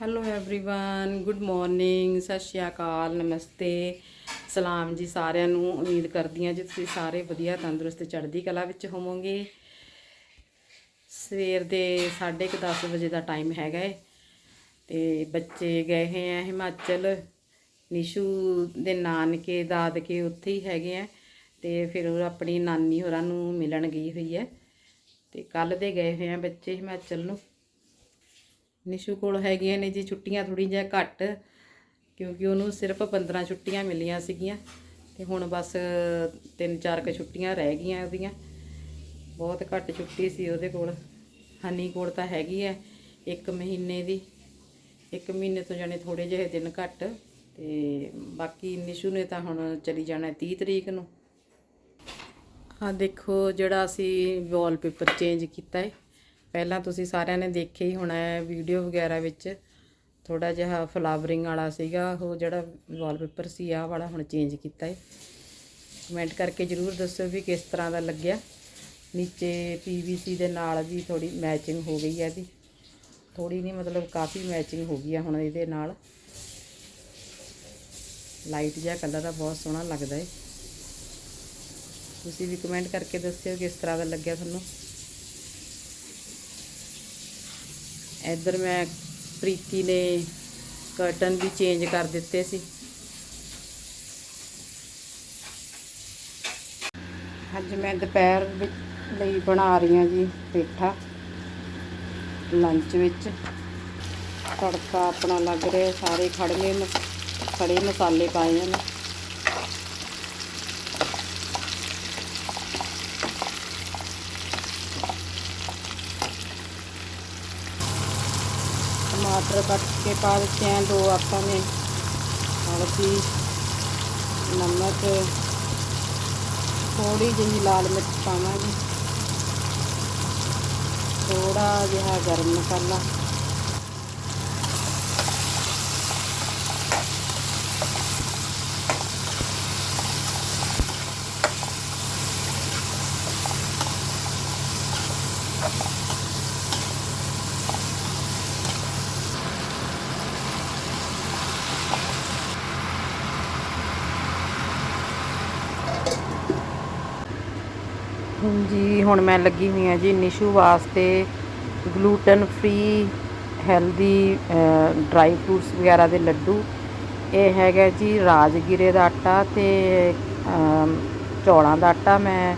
Hello everyone good morning ਸਤਿ ਸ਼੍ਰੀ ਅਕਾਲ ਨਮਸਤੇ ਸਲਾਮ ਜੀ ਸਾਰਿਆਂ ਨੂੰ ਉਮੀਦ ਕਰਦੀ ਹਾਂ ਜੀ ਤੁਸੀਂ ਸਾਰੇ ਵਧੀਆ ਤੰਦਰੁਸਤ ਚੜ੍ਹਦੀ ਕਲਾ ਵਿੱਚ ਹੋਵੋਗੇ ਸਵੇਰ ਦੇ 10:30 ਵਜੇ ਦਾ ਟਾਈਮ ਹੈਗਾ ਏ ਤੇ ਬੱਚੇ ਗਏ ਹੋਏ ਆ ਹਿਮਾਚਲ ਨਿਸ਼ੂ ਦੇ ਨਾਨਕੇ ਦਾਦਕੇ ਉੱਥੇ ਹੀ ਹੈਗੇ ਆ ਤੇ ਫਿਰ ਉਹ ਆਪਣੀ ਨਾਨੀ ਹੋਰਾਂ ਨੂੰ ਮਿਲਣ ਗਈ ਹੋਈ ਹੈ ਤੇ ਕੱਲ ਦੇ ਗਏ ਹੋਏ ਆ ਬੱਚੇ ਹਿਮਾਚਲ ਨੂੰ ਨਿਸ਼ੂ ਕੋਲ ਹੈਗੀਆਂ ਨੇ ਜੀ ਛੁੱਟੀਆਂ ਥੋੜੀ ਜਿਹਾ ਘੱਟ, ਕਿਉਂਕਿ ਉਹਨੂੰ ਸਿਰਫ 15 ਛੁੱਟੀਆਂ ਮਿਲੀਆਂ ਸੀਗੀਆਂ ਤੇ ਹੁਣ ਬਸ 3-4 ਕੁ ਛੁੱਟੀਆਂ ਰਹਿ ਗਈਆਂ ਉਹਦੀਆਂ। ਬਹੁਤ ਘੱਟ ਛੁੱਟੀ ਸੀ ਉਹਦੇ ਕੋਲ। ਹਨੀ ਕੋਲ ਤਾਂ ਹੈਗੀ ਹੈ ਇੱਕ ਮਹੀਨੇ ਦੀ। ਇੱਕ ਮਹੀਨੇ ਤੋਂ ਜਾਣੇ ਥੋੜੇ ਜਿਹੇ ਦਿਨ ਘੱਟ ਤੇ ਬਾਕੀ ਨਿਸ਼ੂ ਨੇ ਤਾਂ ਹੁਣ ਚਲੀ ਜਾਣਾ 30 ਤਰੀਕ ਨੂੰ। ਆ ਦੇਖੋ ਜਿਹੜਾ ਅਸੀਂ ਵਾਲਪੇਪਰ ਚੇਂਜ ਕੀਤਾ ਹੈ। ਪਹਿਲਾਂ ਤੁਸੀਂ ਸਾਰਿਆਂ ਨੇ ਦੇਖਿਆ ਹੀ ਹੋਣਾ ਹੈ ਵੀਡੀਓ ਵਗੈਰਾ ਵਿੱਚ। ਥੋੜਾ ਜਿਹਾ ਫਲਾਵਰਿੰਗ ਵਾਲਾ ਸੀਗਾ, ਉਹ ਜਿਹੜਾ ਵਾਲਪੇਪਰ ਸੀ, ਆਹ ਵਾਲਾ ਹੁਣ ਚੇਂਜ ਕੀਤਾ ਹੈ। ਕਮੈਂਟ ਕਰਕੇ ਜਰੂਰ ਦੱਸਿਓ ਵੀ ਕਿਸ ਤਰ੍ਹਾਂ ਦਾ ਲੱਗਿਆ। ਨੀਚੇ ਪੀਵੀਸੀ ਦੇ ਨਾਲ ਵੀ ਥੋੜੀ ਮੈਚਿੰਗ ਹੋ ਗਈ ਹੈ ਇਹਦੀ। ਥੋੜੀ ਨਹੀਂ, ਮਤਲਬ ਕਾਫੀ ਮੈਚਿੰਗ ਹੋ ਗਈ ਆ ਹੁਣ ਇਹਦੇ ਨਾਲ। ਲਾਈਟ ਜਿਹਾ ਕਲਰ ਆ, ਬਹੁਤ ਸੋਹਣਾ ਲੱਗਦਾ ਹੈ। ਤੁਸੀਂ ਵੀ ਕਮੈਂਟ ਕਰਕੇ ਦੱਸਿਓ ਕਿਸ ਤਰ੍ਹਾਂ ਦਾ ਲੱਗਿਆ ਤੁਹਾਨੂੰ। ਇੱਧਰ ਮੈਂ ਪ੍ਰੀਤੀ ਨੇ ਕਰਟਨ ਵੀ ਚੇਂਜ ਕਰ ਦਿੱਤੇ ਸੀ। ਅੱਜ ਮੈਂ ਦੁਪਹਿਰ ਵਿੱਚ ਲਈ ਬਣਾ ਰਹੀ ਹਾਂ ਜੀ ਪੇਠਾ। ਲੰਚ ਵਿੱਚ ਤੜਕਾ ਆਪਣਾ ਲੱਗ ਰਿਹਾ, ਸਾਰੇ ਖੜਵੇਂ ਮਸ- ਖੜੇ ਮਸਾਲੇ ਪਾਏ ਹਨ टमाटर कट के पा देते हैं दो आपा में हल्दी नमक थोड़ी जी लाल मिर्च पावे थोड़ा जहा गर्म मसाला ਜੀ, ਹੁਣ ਮੈਂ ਲੱਗੀ ਹੋਈ ਹਾਂ ਜੀ ਨਿਸ਼ੂ ਵਾਸਤੇ gluten free, healthy dry fruits ਵਗੈਰਾ ਦੇ ਲੱਡੂ। ਇਹ ਹੈਗਾ ਜੀ ਰਾਜਗੀਰੇ ਦਾ ਆਟਾ ਤੇ ਚੌਲਾਂ ਦਾ ਆਟਾ ਮੈਂ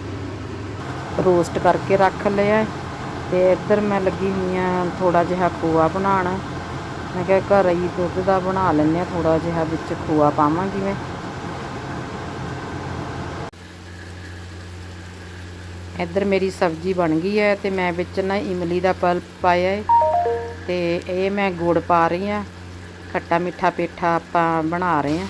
ਰੋਸਟ ਕਰਕੇ ਰੱਖ ਲਿਆ। ਹੈ ਤੇ ਇੱਧਰ ਮੈਂ ਲੱਗੀ ਹੋਈ ਹਾਂ ਥੋੜਾ ਜਿਹਾ ਖੋਆ ਬਣਾਉਣ। ਮੈਂ ਕਿਹਾ ਘਰ ਹੀ ਦੁੱਧ ਦਾ ਬਣਾ ਲੈਂਦੇ ਹਾਂ ਥੋੜਾ ਜਿਹਾ ਵਿੱਚ ਖੋਆ ਪਾਵਾਂਗੀ ਮੈਂ ਇੱਧਰ ਮੇਰੀ ਸਬਜ਼ੀ ਬਣ ਗਈ ਹੈ ਤੇ ਮੈਂ ਵਿੱਚ ਨਾ ਇਮਲੀ ਦਾ ਪਲਪ ਪਾਇਆ ਹੈ ਤੇ ਇਹ ਮੈਂ ਗੁੜ ਪਾ ਰਹੀ ਹਾਂ, ਖੱਟਾ ਮਿੱਠਾ ਪੇਠਾ ਆਪਾਂ ਬਣਾ ਰਹੇ ਹਾਂ।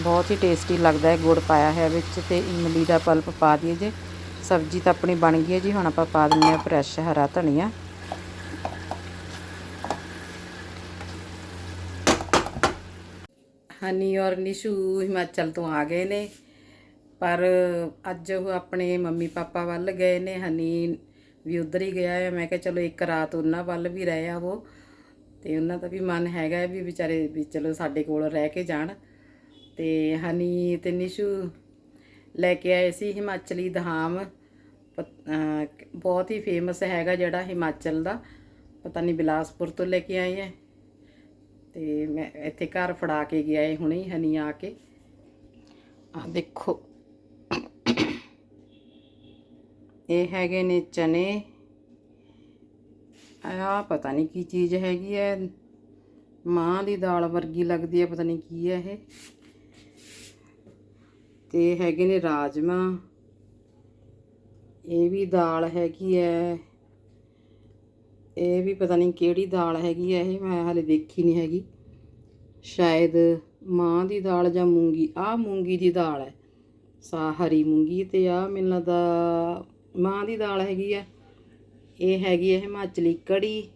ਬਹੁਤ ਹੀ ਟੇਸਟੀ ਲੱਗਦਾ ਹੈ ਗੁੜ ਪਾਇਆ ਹੈ ਵਿੱਚ ਤੇ ਇਮਲੀ ਦਾ ਪਲਪ ਪਾ ਦਈਏ ਜੇ। ਸਬਜ਼ੀ ਤਾਂ ਆਪਣੀ ਬਣ ਗਈ ਹੈ ਜੀ, ਹੁਣ ਆਪਾਂ ਪਾ ਦਿੰਦੇ ਹਾਂ ਫਰੈਸ਼ ਹਰਾ ਧਨੀਆ। ਹਨੀ ਔਰ ਨਿਸ਼ੂ ਹਿਮਾਚਲ ਤੋਂ ਆ ਗਏ ਨੇ। ਪਰ ਅੱਜ ਉਹ ਆਪਣੇ ਮੰਮੀ ਪਾਪਾ ਵੱਲ ਗਏ ਨੇ, ਹਨੀ ਵੀ ਉਧਰ ਹੀ ਗਿਆ ਹੈ ਮੈਂ ਕਿਹਾ ਚਲੋ ਇੱਕ ਰਾਤ ਉਹਨਾਂ ਵੱਲ ਵੀ ਰਹੇ ਆ ਉਹ ਤੇ ਉਹਨਾਂ ਦਾ ਵੀ ਮਨ ਹੈਗਾ ਵੀ ਵਿਚਾਰੇ ਵੀ ਚਲੋ ਸਾਡੇ ਕੋਲ ਰਹਿ ਕੇ ਜਾਣ। ਤੇ ਹਨੀ ਤੇ ਨਿਸ਼ੂ ਲੈ ਕੇ ਆਏ ਸੀ ਹਿਮਾਚਲੀ ਧਾਮ। ਪਤ- ਬਹੁਤ ਹੀ ਫੇਮਸ ਹੈਗਾ ਜਿਹੜਾ ਹਿਮਾਚਲ ਦਾ। ਪਤਾ ਨਹੀਂ ਬਿਲਾਸਪੁਰ ਤੋਂ ਲੈ ਕੇ ਆਏ ਹੈ ਤੇ ਮੈਂ ਇੱਥੇ ਘਰ ਫੜਾ ਕੇ ਗਿਆ ਏ ਹੁਣੇ ਹਨੀ ਆ ਕੇ। ਆ ਦੇਖੋ। ਇਹ ਹੈਗੇ ਨੇ ਚਨੇ। ਆ ਪਤਾ ਨਹੀਂ ਕੀ ਚੀਜ਼ ਹੈਗੀ ਹੈ ਮਾਂ ਦੀ ਦਾਲ ਵਰਗੀ ਲੱਗਦੀ ਹੈ ਪਤਾ ਨਹੀਂ ਕੀ ਹੈ ਇਹ। ਤੇ ਹੈਗੇ ਨੇ ਰਾਜਮਾ। ਇਹ ਵੀ ਦਾਲ ਹੈਗੀ ਹੈ ਇਹ ਵੀ ਪਤਾ ਨਹੀਂ ਕਿਹੜੀ ਦਾਲ ਹੈਗੀ ਹੈ ਇਹ, ਮੈਂ ਹਾਲੇ ਦੇਖੀ ਨਹੀਂ ਹੈਗੀ। ਸ਼ਾਇਦ ਮਾਂ ਦੀ ਦਾਲ ਜਾਂ ਮੂੰਗੀ। ਆ ਮੂੰਗੀ ਦੀ ਦਾਲ ਹੈ ਸਾ ਹਰੀ ਮੂੰਗੀ ਤੇ ਆ ਮੈਨੂੰ ਲੱਗਦਾ ਮਾਂ ਦੀ ਦਾਲ ਹੈਗੀ ਆ, ਇਹ ਹੈਗੀ ਹੈ ਹਿਮਾਚਲੀ ਕੜੀ।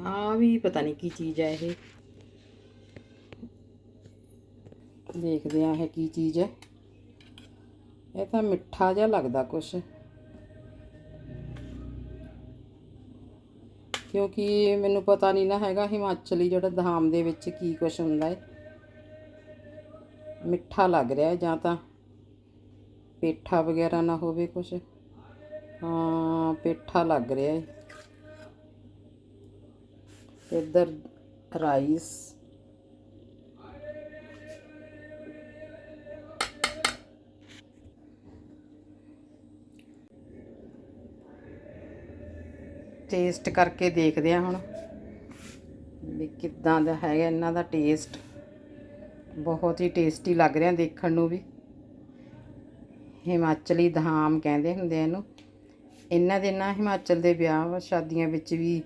ਆ ਵੀ ਪਤਾ ਨਹੀਂ ਕੀ ਚੀਜ਼ ਹੈ ਇਹ। ਦੇਖਦੇ ਆ ਇਹ ਕੀ ਚੀਜ਼ ਹੈ ਇਹ ਤਾਂ ਮਿੱਠਾ ਜਿਹਾ ਲੱਗਦਾ ਕੁਛ। ਕਿਉਂਕਿ ਮੈਨੂੰ ਪਤਾ ਨਹੀਂ ਨਾ ਹੈਗਾ ਹਿਮਾਚਲੀ ਜਿਹੜਾ ਧਾਮ ਦੇ ਵਿੱਚ ਕੀ ਕੁਛ ਹੁੰਦਾ ਹੈ ਮਿੱਠਾ ਲੱਗ ਰਿਹਾ ਜਾਂ ਤਾਂ ਪੇਠਾ ਵਗੈਰਾ ਨਾ ਹੋਵੇ ਕੁਛ। ਹਾਂ, ਪੇਠਾ ਲੱਗ ਰਿਹਾ ਹੈ ਇੱਧਰ ਰਾਈਸ। ਟੇਸਟ ਕਰਕੇ ਦੇਖਦੇ ਆ ਹੁਣ ਵੀ ਕਿੱਦਾਂ ਦਾ ਹੈਗਾ, ਇਹਨਾਂ ਦਾ ਟੇਸਟ। ਬਹੁਤ ਹੀ ਟੇਸਟੀ ਲੱਗ ਰਿਹਾ ਦੇਖਣ ਨੂੰ ਵੀ। ਹਿਮਾਚਲੀ ਧਾਮ ਕਹਿੰਦੇ ਹੁੰਦੇ ਆ ਇਹਨੂੰ। ਇਹਨਾਂ ਦੇ ਨਾ ਹਿਮਾਚਲ ਦੇ ਵਿਆਹ ਸ਼ਾਦੀਆਂ ਵਿੱਚ ਵੀ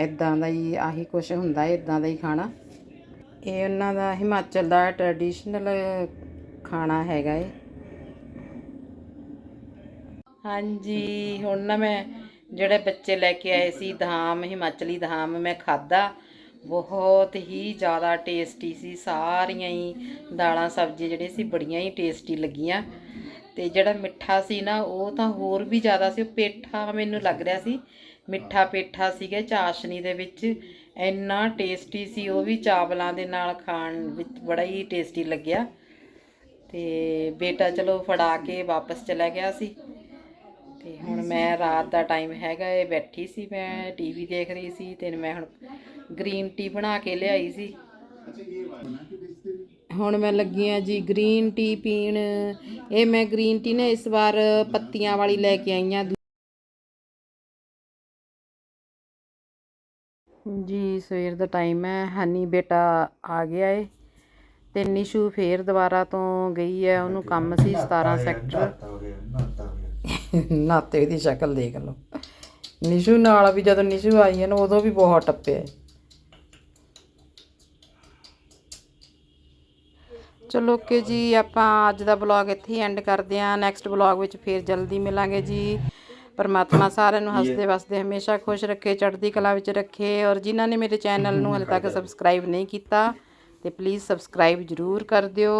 ਇਦਾਂ ਦਾ ਹੀ, ਆਹੀ ਕੁਝ ਹੁੰਦਾ ਹੈ ਇਦਾਂ ਦਾ ਹੀ ਖਾਣਾ। ਇਹ ਉਹਨਾਂ ਦਾ ਹਿਮਾਚਲ ਦਾ ਟ੍ਰੈਡੀਸ਼ਨਲ ਖਾਣਾ ਹੈਗਾ ਏ ਹਾਂਜੀ, ਹੁਣ ਨਾ ਮੈਂ ਜਿਹੜੇ ਬੱਚੇ ਲੈ ਕੇ ਆਏ ਸੀ ਧਾਮ, ਹਿਮਾਚਲੀ ਧਾਮ, ਮੈਂ ਖਾਦਾ ਬਹੁਤ ਹੀ ਜ਼ਿਆਦਾ ਟੇਸਟੀ ਸੀ, ਸਾਰੀਆਂ ਹੀ ਦਾਲਾਂ ਸਬਜ਼ੀ ਜਿਹੜੀਆਂ ਸੀ, ਬੜੀਆਂ ਹੀ ਟੇਸਟੀ ਲੱਗੀਆਂ। ਤੇ ਜਿਹੜਾ ਮਿੱਠਾ ਸੀ ਨਾ ਉਹ ਤਾਂ ਹੋਰ ਵੀ ਜ਼ਿਆਦਾ ਸੀ। ਉਹ ਪੇਠਾ ਮੈਨੂੰ ਲੱਗ ਰਿਹਾ ਸੀ। ਮਿੱਠਾ ਪੇਠਾ ਸੀਗਾ ਚਾਸ਼ਨੀ ਦੇ ਵਿੱਚ। ਇੰਨਾ ਟੇਸਟੀ ਸੀ ਉਹ ਵੀ ਚਾਵਲਾਂ ਦੇ ਨਾਲ ਖਾਣ ਵਿੱਚ ਬੜਾ ਹੀ ਟੇਸਟੀ ਲੱਗਿਆ। ਤੇ ਬੇਟਾ ਚਲੋ ਫੜਾ ਕੇ ਵਾਪਸ ਚਲਾ ਗਿਆ ਸੀ। ਤੇ ਹੁਣ ਮੈਂ ਰਾਤ ਦਾ ਟਾਈਮ ਹੈਗਾ ਏ ਬੈਠੀ ਸੀ ਮੈਂ ਟੀਵੀ ਦੇਖ ਰਹੀ ਸੀ। ਤੇ ਮੈਂ ਹੁਣ ਗ੍ਰੀਨ ਟੀ ਬਣਾ ਕੇ ਲਿਆਈ ਸੀ। ਹੁਣ ਮੈਂ ਲੱਗੀ ਆ ਜੀ ਗ੍ਰੀਨ ਟੀ ਪੀਣ। ਇਹ ਮੈਂ ਗ੍ਰੀਨ ਟੀ ਨਾ ਇਸ ਵਾਰ ਪੱਤੀਆਂ ਵਾਲੀ ਲੈ ਕੇ ਆਈ ਆ। ਜੀ, ਸਵੇਰ ਦਾ ਟਾਈਮ ਹੈ। ਹਨੀ ਬੇਟਾ ਆ ਗਿਆ ਏ ਤੇ ਨਿਸ਼ੂ ਫੇਰ ਦੁਬਾਰਾ ਤੋਂ ਗਈ ਹੈ। ਉਹਨੂੰ ਕੰਮ ਸੀ 17 ਸੈਕਟਰ ਨਾਤੇ ਦੀ ਸ਼ਕਲ ਦੇਖ ਲਓ। ਨਿਸ਼ੂ ਨਾਲ ਵੀ ਜਦੋਂ ਨਿਸ਼ੂ ਆਈ ਹੈ ਨਾ, ਉਦੋਂ ਵੀ ਬਹੁਤ ਟੱਪਿਆ ਚਲੋ ਓਕੇ ਜੀ ਆਪਾਂ ਅੱਜ ਦਾ ਵਲੌਗ ਇੱਥੇ ਹੀ ਐਂਡ ਕਰਦੇ ਹਾਂ। ਨੈਕਸਟ ਵਲੌਗ ਵਿੱਚ ਫੇਰ ਜਲਦੀ ਮਿਲਾਂਗੇ ਜੀ। ਪਰਮਾਤਮਾ ਸਾਰਿਆਂ ਨੂੰ ਹੱਸਦੇ ਵਸਦੇ ਹਮੇਸ਼ਾ ਖੁਸ਼ ਰੱਖੇ ਚੜ੍ਹਦੀ ਕਲਾ ਵਿੱਚ ਰੱਖੇ ਔਰ ਜਿਨ੍ਹਾਂ ਨੇ ਮੇਰੇ ਚੈਨਲ ਨੂੰ ਹਲੇ ਤੱਕ ਸਬਸਕ੍ਰਾਈਬ ਨਹੀਂ ਕੀਤਾ ਤੇ ਪਲੀਜ਼ ਸਬਸਕ੍ਰਾਈਬ ਜ਼ਰੂਰ ਕਰ ਦਿਓ।